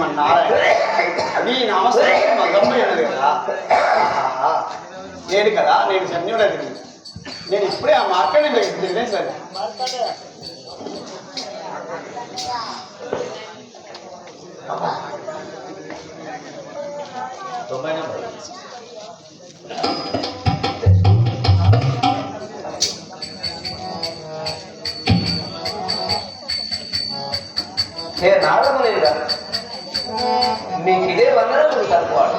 நம నారాయణ? నీ నమస్కారం మగమ్మ ఎడదు కదా. లేడు కదా? నేను శన్యుడు అది నేను ఇప్పుడే ఆ మార్కెట్ బిజినెస్ అది నేను నాడడం లేదా మీకు ఇదే వందనం మీకు అనుకోవాలి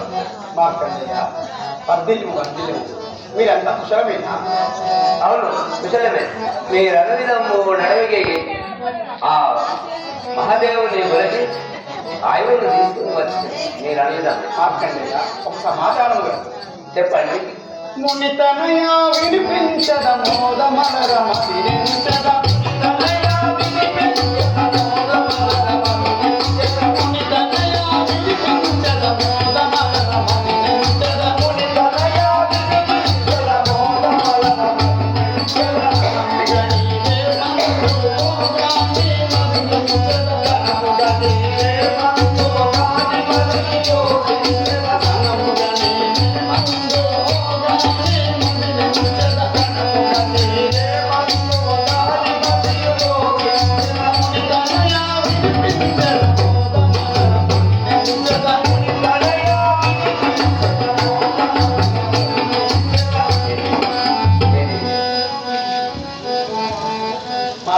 మార్కండేయ వర్ధిల్లు వర్ధిల్లు మీరంతా కుశలమేనా అవును కుశలమే మీ అనుదినము నడవికి ఆ మహాదేవుని కొలిచి ఆయువును తీసుకుని వచ్చి మీరు అనుదినం. మార్కండేయ ఒక సమాచారం చెప్పండి. మునితనయ వినిపించద మోదమనరమ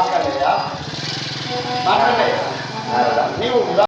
ದಾಖಲೆಯ ದಾಖಲೆಯ ನೀವು